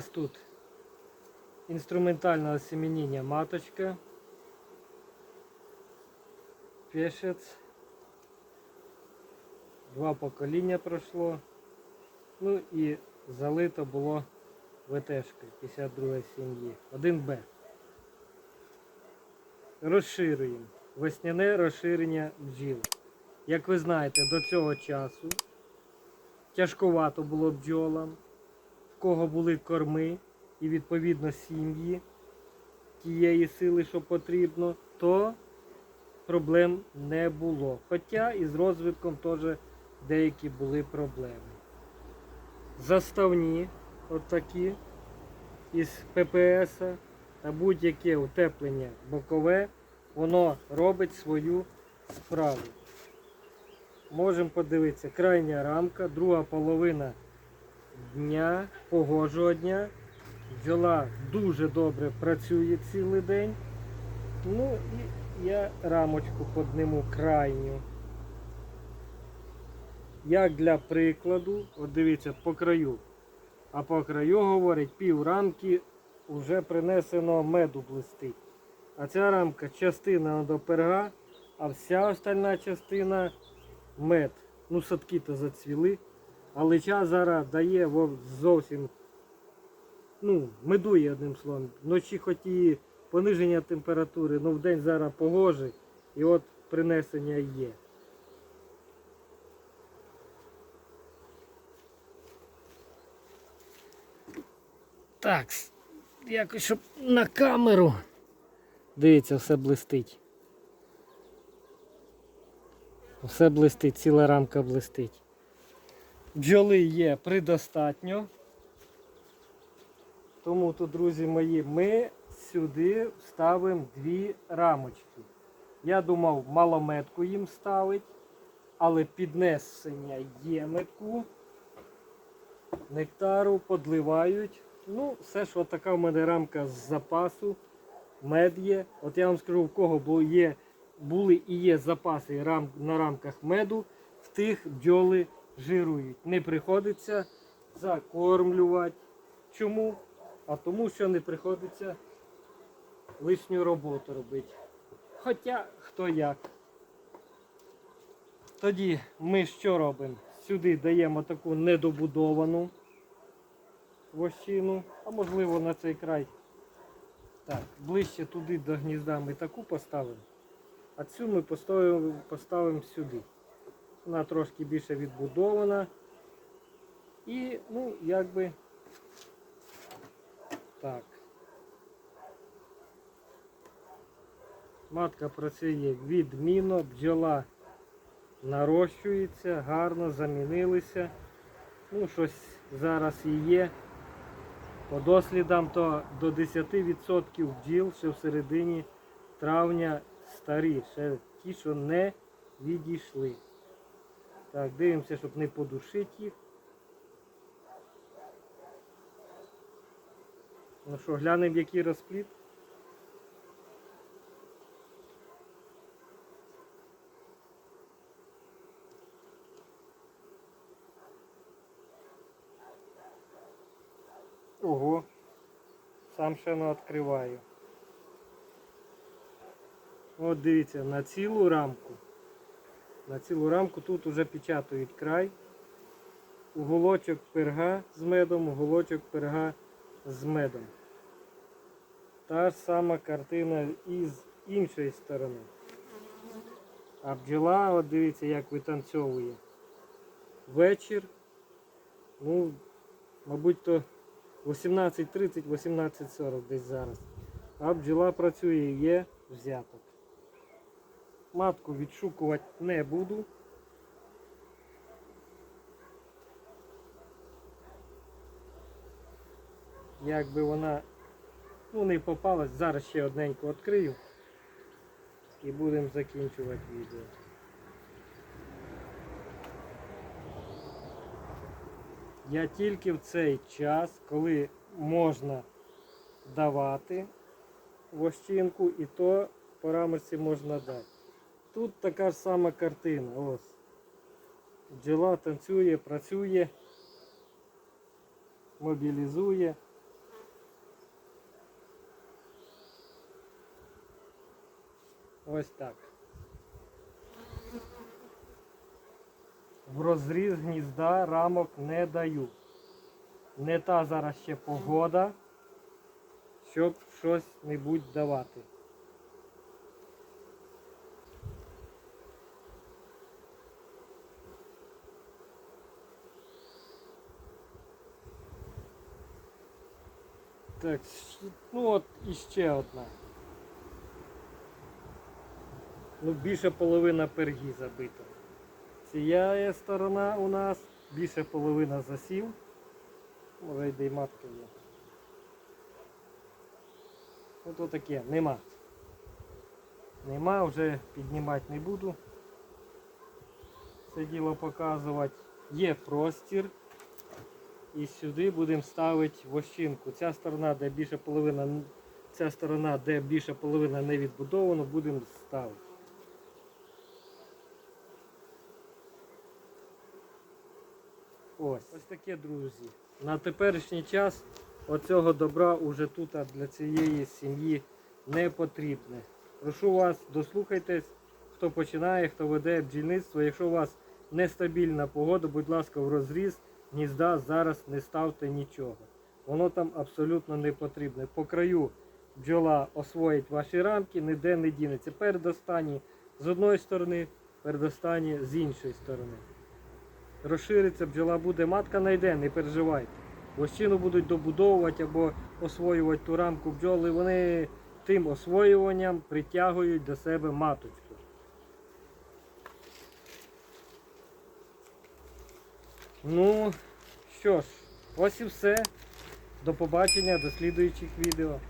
нас тут інструментальне осеменіння маточка. Пешець. Два покоління пройшло. Ну і залито було ВТшкою 52 сім'ї. 1Б. Розширюємо. Весняне розширення бджіл. Як ви знаєте, до цього часу тяжковато було бджолам, кого були корми і відповідно сім'ї тієї сили, що потрібно, то проблем не було. Хоча і з розвитком теж деякі були проблеми. Заставні, отакі, із ППС та будь-яке утеплення бокове, воно робить свою справу. Можемо подивитися, крайня рамка, друга половина дня, погожого дня. Бджола дуже добре працює цілий день. Ну і я рамочку подниму крайню. Як для прикладу, от дивіться, по краю. А по краю, говорить, пів рамки вже принесено меду блистить. А ця рамка частина до перга, а вся остальна частина мед. Ну, садки-то зацвіли. А лича зараз дає зовсім. Ну, медує одним словом. Вночі хоч і пониження температури, але в день зараз погожий. І от принесення є. Так, якось щоб на камеру. Дивіться, все блистить. Все блистить, ціла рамка блистить. Бджоли є предостатньо. Тому тут, друзі мої, ми сюди вставимо дві рамочки. Я думав малометку їм ставить, але піднесення є метку. Нектару подливають. Ну, все ж от така в мене рамка з запасу. Мед є. От я вам скажу, в кого бу- є, були і є запаси на рамках меду, в тих бджоли жирують. Не приходиться закормлювати. Чому? А тому, що не приходиться лишню роботу робити. Хоча хто як. Тоді ми що робимо? Сюди даємо таку недобудовану вощину, а можливо на цей край. Так, ближче туди до гнізда ми таку поставимо, а цю ми поставимо, поставимо сюди. Вона трошки більше відбудована. І, ну, якби так. Матка працює відмінно, бджола нарощується, гарно замінилися. Ну, щось зараз і є. По дослідам то до 10% бджіл ще в середині травня старі, ще ті, що не відійшли. Так, дивимося, щоб не подушити їх. Ну що, глянемо, який розпліт. Ого, сам ще не відкриваю. От дивіться, на цілу рамку. На цілу рамку тут вже печатають край. Уголочок перга з медом, уголочок перга з медом. Та ж сама картина і з іншої сторони. А бджола, от дивіться, як витанцьовує. Вечір. Ну, мабуть, то 18.30, 18.40 десь зараз. А бджола працює, є взяток. Матку відшукувати не буду. Якби вона ну, не попалась, зараз ще одненьку відкрию і будемо закінчувати відео. Я тільки в цей час, коли можна давати вощинку, і то по рамочці можна дати. Тут така ж сама картина. Джела танцює, працює, мобілізує. Ось так. В розріз гнізда рамок не даю. Не та зараз ще погода, щоб щось небудь давати. Так, ну от іще одна. Ну, більше половина пергі забита. Ця сторона у нас, більше половина засів. Може йде й матка є. Ото таке, нема. Нема, вже піднімати не буду. Це діло показувати. Є простір. І сюди будемо ставити вощинку. Ця сторона, де більше половина, ця сторона, де більше половина не відбудовано, будемо ставити. Ось. Ось таке, друзі. На теперішній час оцього добра уже тут для цієї сім'ї не потрібне. Прошу вас, дослухайтесь, хто починає, хто веде бджільництво. Якщо у вас нестабільна погода, будь ласка, в розріз гнізда зараз не ставте нічого. Воно там абсолютно не потрібне. По краю бджола освоїть ваші рамки, ніде не дінеться. Передостанні з одної сторони, передостанні з іншої сторони. Розшириться, бджола буде, матка найде, не переживайте. Вощину будуть добудовувати або освоювати ту рамку бджоли. Вони тим освоюванням притягують до себе маточку. Ну що ж, ось і все. До побачення, до слідуючих відео.